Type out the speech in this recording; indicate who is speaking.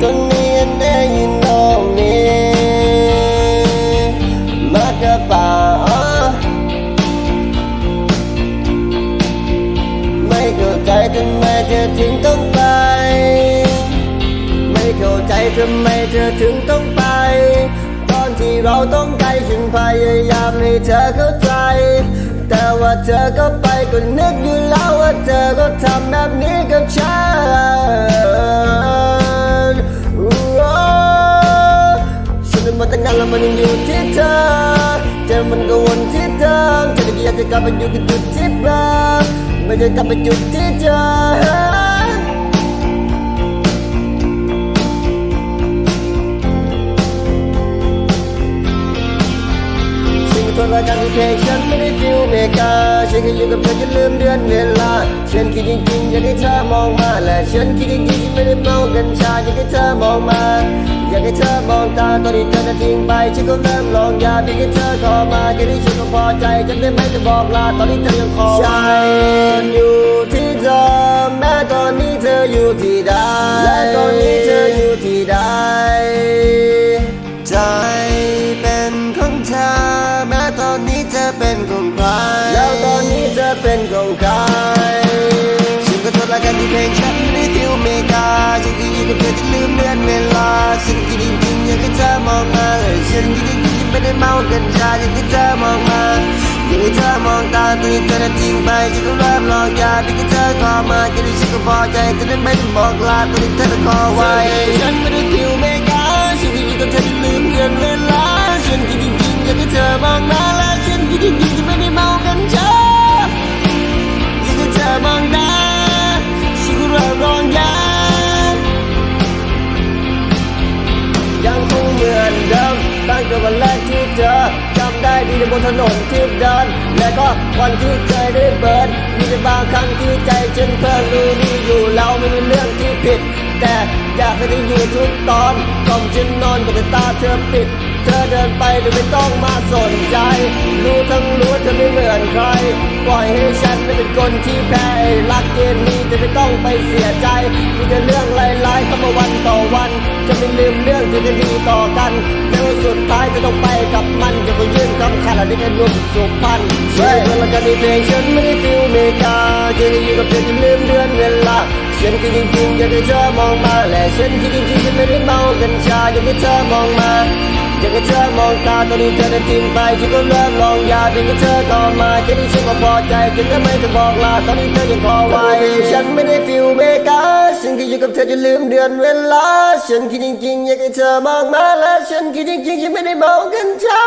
Speaker 1: Don't need a name, you know me มากกะป่าไม่เข้าใจทำไมเธอถึงต้องไป ไม่เข้าใจทำไมเธอถึงต้องไป ตอนที่เราต้องไกลฉันพยายามให้เธอเข้าใจแต่ว่าเธอก็ไปก็นึกอยู่แล้วว่าเธอก็ทำแบบนี้กับฉัน ฉันมาตั้งนานแล้วมันยังอยู่ที่เธอเธอมันก็วนที่เธอจะอยากจะกลับไปอยู่กับจุดที่เดิมไม่ได้กลับไปจุดที่เจอสิ่งทรกันที่เพลงฉันไม่ได้ฟิลเมกาฉันแค่อยู่กับเธอจะลืมเดือนเวลา ฉันคิดจริงๆ อยากให้เธอมองมาและฉันคิดจริง เมากัญชาอยากให้เธอมองมา อยากให้เธอมองตาตอนที่เธอจะทิ้งไปฉันก็เริ่มลองยาเพียงแค่เธอขอมาแค่นี้ฉันก็พอใจจะได้ไม่จะบอกลาตอนนี้เธอยังขอฉันอยู่ที่เดิมแม้ตอนนี้เธออยู่ที่ใดและตอนนี้เธออยู่ที่ใดใจเป็นของเธอแม้ตอนนี้เธอเป็นของใครแล้วตอนนี้เธอเป็นของใคร ๆไม่ได้เมากัญชาอยากให้เธอมองมาอยากให้เธอมองตาตอนที่เธอจะทิ้งไปฉันก็เริ่มลองยาที่เธอขอมาแค่นี้ฉันก็พอใจจะได้ไม่ต้องบอกลาตอนที่เธอจะขอไว้ฉันไม่ได้ฟิลเมกาฉันก็อยู่กับเธอจะลืมเดือนเวลาฉันคิดจริงๆอยากให้เธอมองมาและฉันคิดจริงๆจะไม่ได้เมากัญชาอยากให้เธอมองตาฉันก็เริ่มลองยายังคงเหมือนเดิม ตั้งแต่วันแรกที่เจอจำได้ดีในบนถนนที่เดิน และก็วันที่เคยได้เบิร์นมีแต่บางครั้งที่ใจฉันเพิ่งรู้ดีอยู่เราไม่มีเรื่องที่ผิด แต่อยากให้เธออยู่ทุกตอนกล่อมฉันนอนบนตาเธอปิด เธอเดินไปโดยไม่ต้องมาสนใจ ล่อยให้ฉันเป็นคนที่แพ้รักเกมนี้จะไม่ต้องไปเสียใจ มีแต่เรื่องร้ายๆเข้ามาวันต่อวัน จะไม่ลืมเรื่องที่ดีต่อกันแม้ว่าสุดท้ายจะต้องไปกับมันจะไปยื่นคำขาดอะไรกันรวมสุขพันเฮ้ยเวลากันในเพลงฉันไม่ได้ฟิลเมกาจะอยู่กับเธอจะลืมเดือนเวลาฉันคิดจริงๆอยากให้เธอมองมาและฉันคิดจริงๆฉันไม่ได้เมากัญชาอยากให้เธอมองมา อยากให้เธอมองตาตอนนี้เธอได้ทิ้งไปฉันก็เริ่มลองยาเพียงแค่เธอเข้ามาแค่นี้ฉันก็พอใจจึงจะไม่ต้องบอกลาตอนนี้เธอยังพอไวฉันไม่ได้ฟิลเมกาฉันคิดอยู่กับเธอจะลืมเดือนเวลา ฉันคิดจริงๆอยากให้เธอมองมาและฉันคิดจริงๆฉันไม่ได้มองกันชา